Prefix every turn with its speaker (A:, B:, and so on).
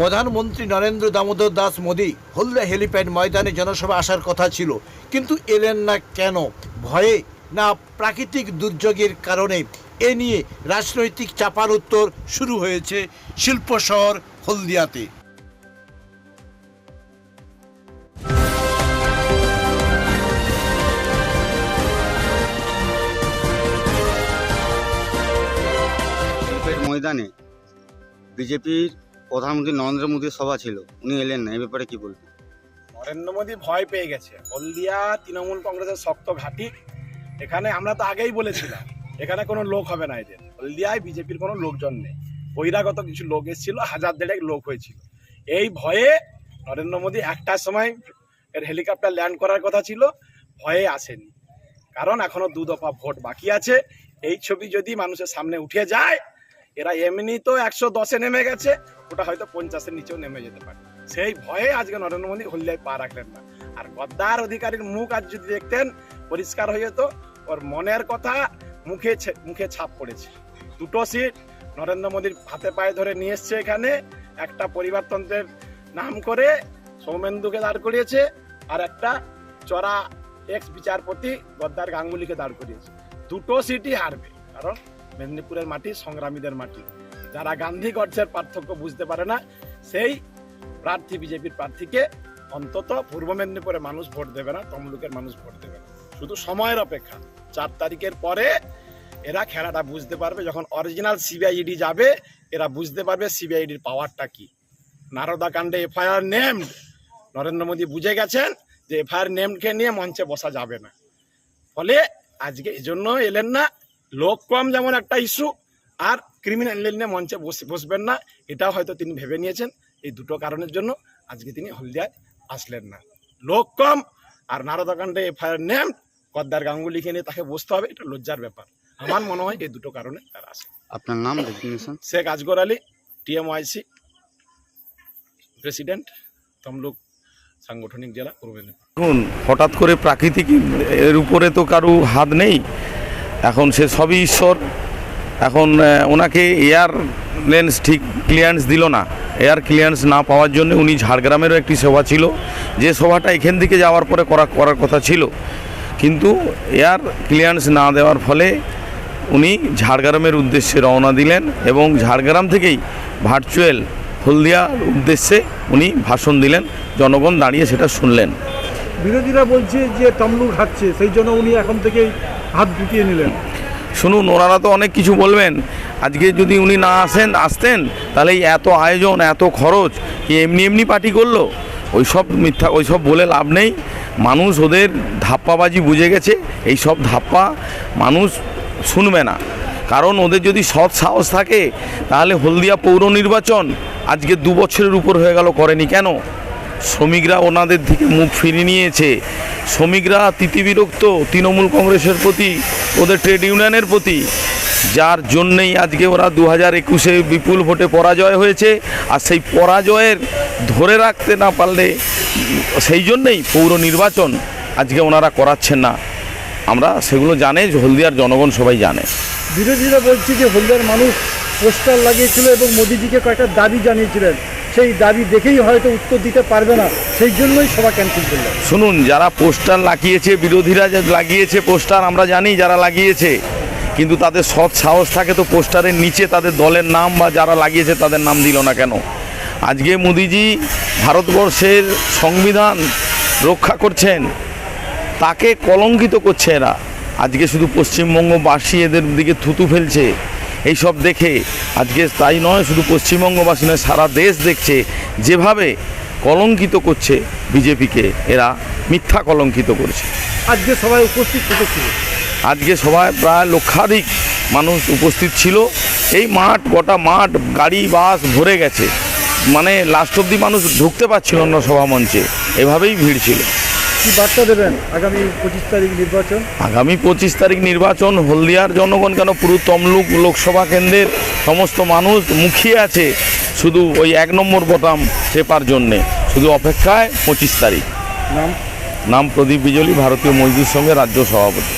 A: প্রধানমন্ত্রী নরেন্দ্র দামোদর দাস মোদী হলদা হেলিপ্যাড ময়দানে জনসভা আসার কথা ছিল, কিন্তু এলেন না কেন? ভয়ে না প্রাকৃতিক দুর্যোগের কারণে এ নিয়ে রাজনৈতিক চাপার উত্তর শুরু হয়েছে শিল্প শহর হলদিয়াতে।
B: ময়দানে বিজেপির প্রধানমন্ত্রী নরেন্দ্র মোদীর সভা ছিল, উনি এলেন না, এই ব্যাপারে কি বলবেন?
C: নরেন্দ্র মোদী ভয় পেয়ে গেছে। হলদিয়া তৃণমূল কংগ্রেসের শক্ত ঘাঁটি, এখানে আমরা তো আগেই বলেছিলাম, এখানে কোনো লোক হবে না এদের। হলদিয়ায় বিজেপির কোনো লোকজন নেই। বহিরাগত কিছু লোক এসেছিল, হাজার দেড়েক লোক হয়েছিল। এই ভয়ে নরেন্দ্র মোদী একটার সময় এর হেলিকপ্টার ল্যান্ড করার কথা ছিল, ভয়ে আসেনি। কারণ এখনও দু দফা ভোট বাকি আছে। এই ছবি যদি মানুষের সামনে উঠে যায় এরা এমনি তো একশো দশে নেমে গেছে, ওটা হয়তো পঞ্চাশের নিচেও নেমে যেতে পারে। সেই ভয়ে আজকে নরেন্দ্র মোদী হলদিয়ায় পা রাখলেন না। আর গদ্দার অধিকারীর মুখ আজ যদি দেখতেন, পরিষ্কার হয়ে যেত, ওর মনের কথা মুখে মুখে ছাপ পড়েছে। দুটো সিট নরেন্দ্র মোদীর হাতে পায়ে ধরে নিয়ে এসছে এখানে, একটা পরিবারতন্ত্রের নাম করে সৌমেন্দুকে দাঁড় করিয়েছে, আর একটা চড়া এক্স বিচারপতি গদ্দার গাঙ্গুলিকে দাঁড় করিয়েছে। দুটো সিটই হারবে, কারণ মেদিনীপুরের মাটি, সংগ্রামীদের মাটি। যারা গান্ধী গডসের পার্থক্য বুঝতে পারে না, সেই প্রার্থী, বিজেপির প্রার্থীকে অন্তত পূর্ব মেদিনীপুরে মানুষ ভোট দেবে না, তমলুকের মানুষ ভোট দেবে না। শুধু সময়ের অপেক্ষা। চার তারিখের পরে এরা খেলাটা বুঝতে পারবে, যখন অরিজিনাল সিবিআইডি যাবে, এরা বুঝতে পারবে সিবিআইডির পাওয়ারটা কি। নারদা কাণ্ডে এফআইআর নেমড। নরেন্দ্র মোদী বুঝে গেছেন যে এফআইআর নেমডকে নিয়ে মঞ্চে বসা যাবে না। ফলে আজকে এই জন্য এলেন না লোক কম যেমন একটা ইস্যু আর ক্রিমিনাল নিয়ে মঞ্চে বসে বসবেন না। এটাও হয়তো তিনি ভেবে নিয়েছেন। এই দুটো কারণের জন্য আজকে তিনি হলদিয়ায় আসলেন না। লোক কম আর নারদাকাণ্ডে এফআইআর নেম কদ্দার গাঙ্গুলিকে নিয়ে তাকে বসতে হবে এটা লজ্জার ব্যাপার। আমার মনে হয় এই দুটো কারণে তারা আসে।
B: আপনার নাম
C: শেখ আজগর আলী টিএমওয়াইসি প্রেসিডেন্ট তমলুক সাংগঠনিক জেলা পূর্ব মেদিনীপুর।
D: দেখুন হঠাৎ করে প্রাকৃতিক এর উপরে তো কারও হাত নেই। এখন সে সবই ঈশ্বর। এখন ওনাকে এয়ার লেন্স ঠিক ক্লিয়ারেন্স দিল না। এয়ার ক্লিয়ারেন্স না পাওয়ার জন্য উনি ঝাড়গ্রামেরও একটি সভা ছিল। যে সভাটা এখান থেকে যাওয়ার পরে করা, করার কথা ছিল। কিন্তু এয়ার ক্লিয়ারেন্স না দেওয়ার ফলে উনি ঝাড়গ্রামের উদ্দেশ্যে রওনা দিলেন এবং ঝাড়গ্রাম থেকেই ভার্চুয়াল হলদিয়ার উদ্দেশ্যে উনি ভাষণ দিলেন। জনগণ দাঁড়িয়ে সেটা শুনলেন।
E: বিরোধীরা বলছে যে তমলুক হাঁটছে, সেই জন্য উনি এখন থেকেই হাত গুটিয়ে নিলেন।
D: শুনুন, ওনারা তো অনেক কিছু বলবেন। আজকে যদি উনি না আসেন, আসতেন, তাহলে এত আয়োজন, এত খরচ কি এমনি এমনি পার্টি করল? ওই সব মিথ্যা, ওই সব বলে লাভ নেই। মানুষ ওদের ধাপ্পাবাজি বুঝে গেছে, এই সব ধাপ্পা মানুষ শুনবে না। কারণ ওদের যদি সৎ সাহস থাকে, তাহলে হলদিয়া পৌর নির্বাচন আজকে দু বছরের উপর হয়ে গেল করেনি কেন? শ্রমিকরা ওনাদের থেকে মুখ ফিরিয়ে নিয়েছে। শ্রমিকরা তিতিবিরক্ত তৃণমূল কংগ্রেসের প্রতি, ওদের ট্রেড ইউনিয়নের প্রতি। যার জন্যেই আজকে ওরা দু হাজার একুশে বিপুল ভোটে পরাজয় হয়েছে। আর সেই পরাজয়ের ধরে রাখতে না পারলে সেই জন্যেই পৌর নির্বাচন আজকে ওনারা করাচ্ছেন না। আমরা সেগুলো জানে হলদিয়ার জনগণ সবাই জানে।
E: বিরোধীরা বলছে যে হলদিয়ার মানুষ পোস্টার লাগিয়েছিল এবং মোদিজিকে কয়েকটা দাবি জানিয়েছিলেন। সেই দাবি দেখেই হয়তো উত্তর দিতে পারবে না। সেই জন্যই সভা ক্যান্সেল করলেন
D: শুনুন, যারা পোস্টার লাগিয়েছে, বিরোধীরা যে লাগিয়েছে পোস্টার, আমরা জানি যারা লাগিয়েছে। কিন্তু তাদের সৎ সাহস থাকে তো পোস্টারের নিচে তাদের দলের নাম বা যারা লাগিয়েছে তাদের নাম দিল না কেন? আজকে মোদিজি ভারতবর্ষের সংবিধান রক্ষা করছেন, তাকে কলঙ্কিত করছে এরা। আজকে শুধু পশ্চিমবঙ্গবাসী এদের দিকে থুতু ফেলছে। এইসব দেখে আজকে তাই নয় শুধু পশ্চিমবঙ্গবাসী নয় সারা দেশ দেখছে যেভাবে কলঙ্কিত করছে বিজেপিকে এরা মিথ্যা কলঙ্কিত করছে।
E: আজকে সবাই উপস্থিত থেকেছিল
D: আজকে সবাই প্রায় লক্ষাধিক মানুষ উপস্থিত ছিল। এই মাঠ গোটা মাঠ গাড়ি বাস ভরে গেছে। মানে লাস্ট অব্দি মানুষ ঢুকতে পারছিল না সভা মঞ্চে। এভাবেই ভিড় ছিল।
E: কি বার্তা দেবেন আগামী পঁচিশ তারিখ নির্বাচন?
D: আগামী পঁচিশ তারিখ নির্বাচন হলদিয়ার জনগণ কেন পুরো তমলুক লোকসভা কেন্দ্রের সমস্ত মানুষ মুখিয়ে আছে? শুধু ওই এক নম্বর বোতাম চেপার জন্যে। শুধু অপেক্ষায় পঁচিশ তারিখ।
E: নাম?
D: নাম প্রদীপ বিজলি ভারতীয় মজদুর সঙ্গে রাজ্য সভাপতি।